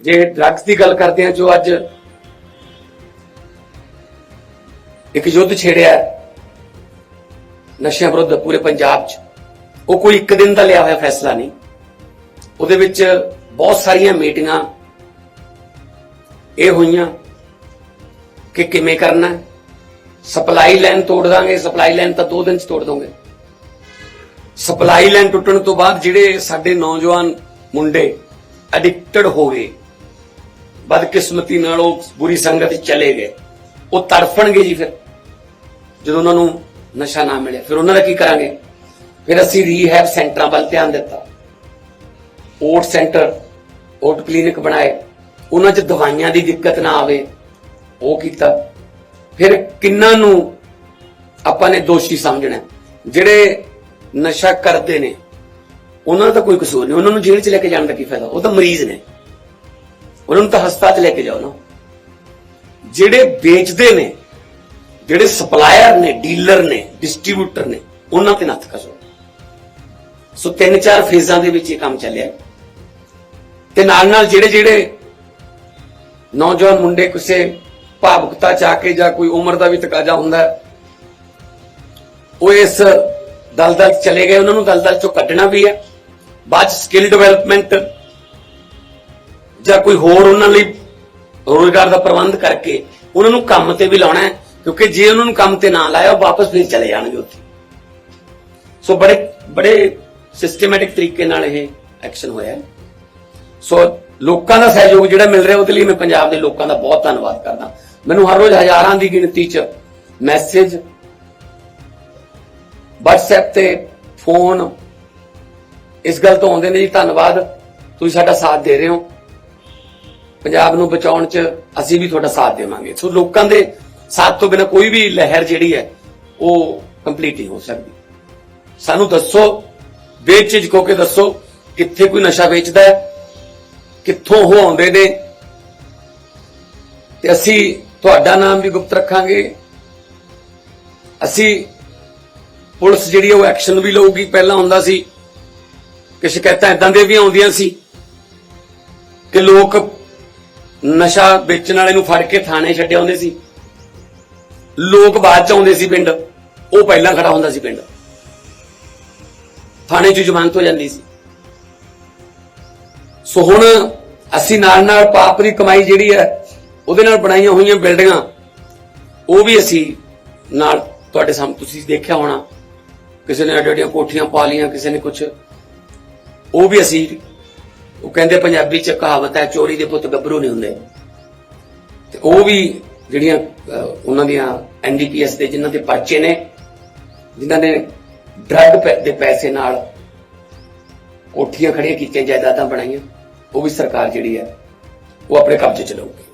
ਜੇ ਡਰੱਗਸ ਦੀ ਗੱਲ ਕਰਦੇ ਹਾਂ ਜੋ ਅੱਜ ਇੱਕ ਯੁੱਧ ਛੇੜਿਆ ਨਸ਼ਿਆਂ ਵਿਰੁੱਧ ਪੂਰੇ ਪੰਜਾਬ 'ਚ, ਉਹ ਕੋਈ ਇੱਕ ਦਿਨ ਦਾ ਲਿਆ ਹੋਇਆ ਫੈਸਲਾ ਨਹੀਂ। ਉਹਦੇ ਵਿੱਚ ਬਹੁਤ ਸਾਰੀਆਂ ਮੀਟਿੰਗਾਂ ਇਹ ਹੋਈਆਂ ਕਿ ਕਿਵੇਂ ਕਰਨਾ ਸਪਲਾਈ ਲਾਈਨ ਤੋੜ ਦਾਂਗੇ, ਸਪਲਾਈ ਲਾਈਨ ਤਾਂ 2 ਦਿਨ 'ਚ ਤੋੜ ਦੋਗੇ। ਸਪਲਾਈ ਲਾਈਨ ਟੁੱਟਣ ਤੋਂ ਬਾਅਦ ਜਿਹੜੇ ਸਾਡੇ ਨੌਜਵਾਨ ਮੁੰਡੇ ਐਡਿਕਟਡ ਹੋ ਗਏ ਬਦਕਿਸਮਤੀ ਨਾਲ ਉਹ ਬੁਰੀ ਸੰਗਤ 'ਚ ਚਲੇ ਗਏ। ਉਹ ਤੜਫਣਗੇ ਜੀ ਫਿਰ। ਜਦੋਂ ਉਹਨਾਂ ਨੂੰ ਨਸ਼ਾ ਨਾ ਮਿਲਿਆ, ਫਿਰ ਉਹਨਾਂ ਦਾ ਕੀ ਕਰਾਂਗੇ? ਫਿਰ ਅਸੀਂ ਰੀਹੈਬ ਸੈਂਟਰਾਂ ਵੱਲ ਧਿਆਨ ਦਿੱਤਾ। ਓਟ ਸੈਂਟਰ, ਓਟ ਕਲੀਨਿਕ ਬਣਾਏ। ਉਹਨਾਂ 'ਚ ਦਵਾਈਆਂ ਦੀ ਦਿੱਕਤ ਨਾ ਆਵੇ, ਉਹ ਕੀਤਾ। ਫਿਰ ਕਿੰਨਾਂ ਨੂੰ ਆਪਾਂ ਨੇ ਦੋਸ਼ੀ ਸਮਝਣਾ ਜਿਹੜੇ ਨਸ਼ਾ ਕਰਦੇ ਨੇ, ਉਹਨਾਂ ਦਾ ਤਾਂ ਕੋਈ ਕਸੂਰ ਨਹੀਂ। ਉਹਨਾਂ ਨੂੰ ਜੇਲ੍ਹ 'ਚ ਲੈ ਕੇ ਜਾਣ ਦਾ ਕੀ ਫਾਇਦਾ? ਉਹ ਤਾਂ ਮਰੀਜ਼ ਨੇ। ਉਹਨਾਂ ਨੂੰ ਤਾਂ ਹਸਪਤਾਲ 'ਚ ਲੈ ਕੇ ਜਾਓ ਨਾ। ਜਿਹੜੇ ਵੇਚਦੇ ਨੇ, ਜਿਹੜੇ ਸਪਲਾਇਰ ਨੇ ਡੀਲਰ ਨੇ ਡਿਸਟ੍ਰੀਬਿਊਟਰ ਨੇ, ਉਹਨਾਂ ਤੇ ਨੱਥ ਕਸੋ। ਸੋ ਤਿੰਨ ਚਾਰ ਫੇਜ਼ਾਂ ਦੇ ਵਿੱਚ ਇਹ ਕੰਮ ਚੱਲਿਆ। ਤੇ ਨਾਲ ਨਾਲ ਜਿਹੜੇ ਜਿਹੜੇ ਨੌਜਵਾਨ ਮੁੰਡੇ ਕਿਸੇ ਭਾਵੁਕਤਾ ਚ ਆ ਕੇ ਜਾਂ ਕੋਈ ਉਮਰ ਦਾ ਵੀ ਤਕਾਜ਼ਾ ਹੁੰਦਾ ਉਹ ਇਸ ਦਲਦਲ 'ਚ ਚਲੇ ਗਏ। ਉਹਨਾਂ ਨੂੰ ਦਲਦਲ ਚੋਂ ਕੱਢਣਾ ਵੀ ਹੈ। ਬਾਅਦ ਸਕਿੱਲ ਡਿਵੈਲਪਮੈਂਟ ਜਾਂ ਕੋਈ ਹੋਰ ਉਹਨਾਂ ਲਈ ਰੋਜ਼ਗਾਰ ਦਾ ਪ੍ਰਬੰਧ ਕਰਕੇ ਉਹਨਾਂ ਨੂੰ ਕੰਮ ਤੇ ਵੀ ਲਾਉਣਾ ਹੈ, ਕਿਉਂਕਿ ਜੇ ਉਹਨਾਂ ਨੂੰ ਕੰਮ ਤੇ ਨਾ ਲਾਇਆ, ਉਹ ਵਾਪਸ ਫਿਰ ਚਲੇ ਜਾਣਗੇ ਉੱਥੇ। ਸੋ ਬੜੇ ਬੜੇ ਸਿਸਟਮੈਟਿਕ ਤਰੀਕੇ ਨਾਲ ਇਹ ਐਕਸ਼ਨ ਹੋਇਆ ਸੋ ਲੋਕਾਂ ਦਾ ਸਹਿਯੋਗ ਜਿਹੜਾ ਮਿਲ ਰਿਹਾ, ਉਹਦੇ ਲਈ ਮੈਂ ਪੰਜਾਬ ਦੇ ਲੋਕਾਂ ਦਾ ਬਹੁਤ ਧੰਨਵਾਦ ਕਰਦਾ। ਮੈਨੂੰ ਹਰ ਰੋਜ਼ ਹਜ਼ਾਰਾਂ ਦੀ ਗਿਣਤੀ 'ਚ ਮੈਸੇਜ WhatsApp ਤੇ ਫੋਨ ਇਸ ਗੱਲ ਤੋਂ ਆਉਂਦੇ ਨੇ ਜੀ, ਧੰਨਵਾਦ। ਤੁਸੀਂ ਸਾਡਾ ਸਾਥ ਦੇ ਰਹੇ ਹੋ। ਪੰਜਾਬ ਨੂੰ ਬਚਾਉਣ 'ਚ ਅਸੀਂ ਵੀ ਤੁਹਾਡਾ ਸਾਥ ਦੇਵਾਂਗੇ। ਸੋ ਲੋਕਾਂ ਦੇ ਸਾਥ ਤੋਂ ਬਿਨਾ ਕੋਈ ਵੀ ਲਹਿਰ ਜਿਹੜੀ ਹੈ, ਉਹ ਕੰਪਲੀਟ ਨਹੀਂ ਹੋ ਸਕਦੀ। ਸਾਨੂੰ ਦੱਸੋ ਬੇਚਿਜ ਹੋ ਕੇ ਦੱਸੋ, ਕਿੱਥੇ ਕੋਈ ਨਸ਼ਾ ਵੇਚਦਾ ਹੈ, ਕਿੱਥੋਂ ਉਹ ਆਉਂਦੇ ਨੇ। ਤੇ ਅਸੀਂ ਤੁਹਾਡਾ ਨਾਮ ਵੀ ਗੁਪਤ ਰੱਖਾਂਗੇ। ਅਸੀਂ ਪੁਲਿਸ ਜਿਹੜੀ ਉਹ ਐਕਸ਼ਨ ਵੀ ਲਊਗੀ। ਪਹਿਲਾਂ ਹੁੰਦਾ ਸੀ ਕਿ ਸ਼ਿਕਾਇਤਾਂ ਇਦਾਂ ਦੇ ਵੀ ਆਉਂਦੀਆਂ ਸੀ ਕਿ ਲੋਕ ਨਸ਼ਾ ਵੇਚਣ ਵਾਲੇ ਨੂੰ ਫੜ ਕੇ ਥਾਣੇ ਛੱਡੇ ਆਉਂਦੇ ਸੀ। ਲੋਕ ਬਾਅਦ ਚ ਆਉਂਦੇ ਸੀ ਪਿੰਡ। ਉਹ ਪਹਿਲਾਂ ਖੜਾ ਹੁੰਦਾ ਸੀ ਪਿੰਡ। ਥਾਣੇ 'ਚ ਜ਼ਮਾਨਤ ਹੋ ਜਾਂਦੀ ਸੀ। ਸੋ ਹੁਣ ਅਸੀਂ ਨਾਲ ਨਾਲ ਪਾਪ ਦੀ ਕਮਾਈ ਜਿਹੜੀ ਹੈ, ਉਹਦੇ ਨਾਲ ਬਣਾਈਆਂ ਹੋਈਆਂ ਬਿਲਡਿੰਗਾਂ, ਉਹ ਵੀ ਅਸੀਂ ਨਾਲ ਤੁਹਾਡੇ ਸਾਹਮਣੇ ਤੁਸੀਂ ਦੇਖਿਆ ਹੋਣਾ। ਕਿਸੇ ਨੇ ਅੱਡੀਆਂ ਕੋਠੀਆਂ ਪਾ ਲੀਆਂ ਕਿਸੇ ਨੇ ਕੁਝ ਉਹ ਵੀ ਅਸੀਂ ਉਹ ਕਹਿੰਦੇ ਪੰਜਾਬੀ ਚ ਕਹਾਵਤ ਹੈ, ਚੋਰੀ ਦੇ ਪੁੱਤ ਗੱਭਰੂ ਨਹੀਂ ਹੁੰਦੇ। ਤੇ ਉਹ ਵੀ ਜਿਹੜੀਆਂ ਉਹਨਾਂ ਦੀਆਂ ਐਨਡੀਪੀਐਸ ਦੇ ਜਿਨ੍ਹਾਂ ਦੇ ਪਰਚੇ ਨੇ, ਜਿਨ੍ਹਾਂ ਨੇ ਡਰੱਗ ਦੇ ਪੈਸੇ ਨਾਲ ਕੋਠੀਆਂ ਖੜੀਆਂ ਕੀਤੀਆਂ, ਜਾਇਦਾਦਾਂ ਬਣਾਈਆਂ, ਉਹ ਵੀ ਸਰਕਾਰ ਜਿਹੜੀ ਹੈ, ਉਹ ਆਪਣੇ ਕਬਜ਼ੇ ਚ ਲਊਗੀ।